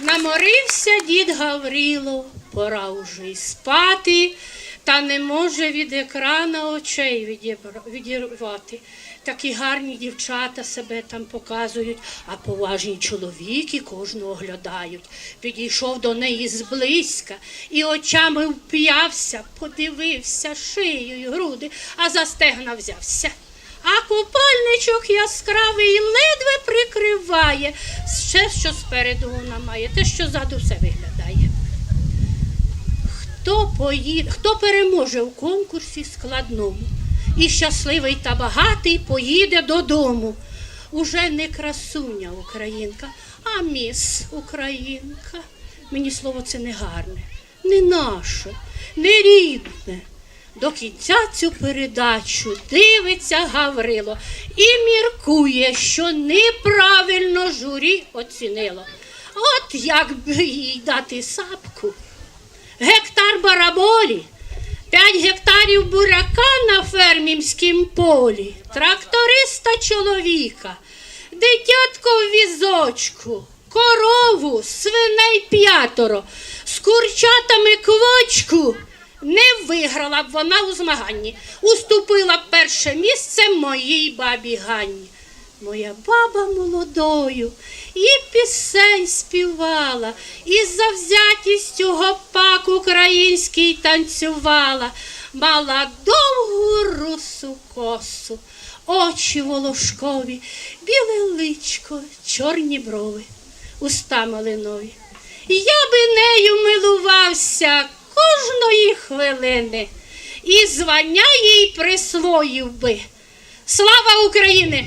Наморився дід Гаврило, пора уже й спати, та не може від екрана очей відірвати. Такі гарні дівчата себе там показують, а поважні чоловіки кожного оглядають. Підійшов до неї зблизька і очами вп'явся, подивився шиєю, груди, а за стегна взявся. А купальничок яскравий ледве прикриває ще, що спереду вона має, те, що ззаду все виглядає. Хто, пої... Хто переможе в конкурсі складному і щасливий та багатий поїде додому. Уже не красуня українка, а міс Українка. Мені слово це не гарне, не наше, не рідне. До кінця цю передачу дивиться Гаврило і міркує, що неправильно журі оцінило. От як би їй дати сапку. Гектар бараболі, 5 гектарів буряка на фермімськім полі, тракториста чоловіка, дитятко в візочку, корову, свиней п'ятеро, з курчатами квочку. Не виграла б вона у змаганні, уступила б перше місце моїй бабі Ганні. Моя баба молодою і пісень співала, і завзятістю гопак український танцювала, мала довгу русу косу, очі волошкові, біле личко, чорні брови, уста малинові. Я би нею милувався кожної хвилини і звання їй присвоїв би. Слава Україні!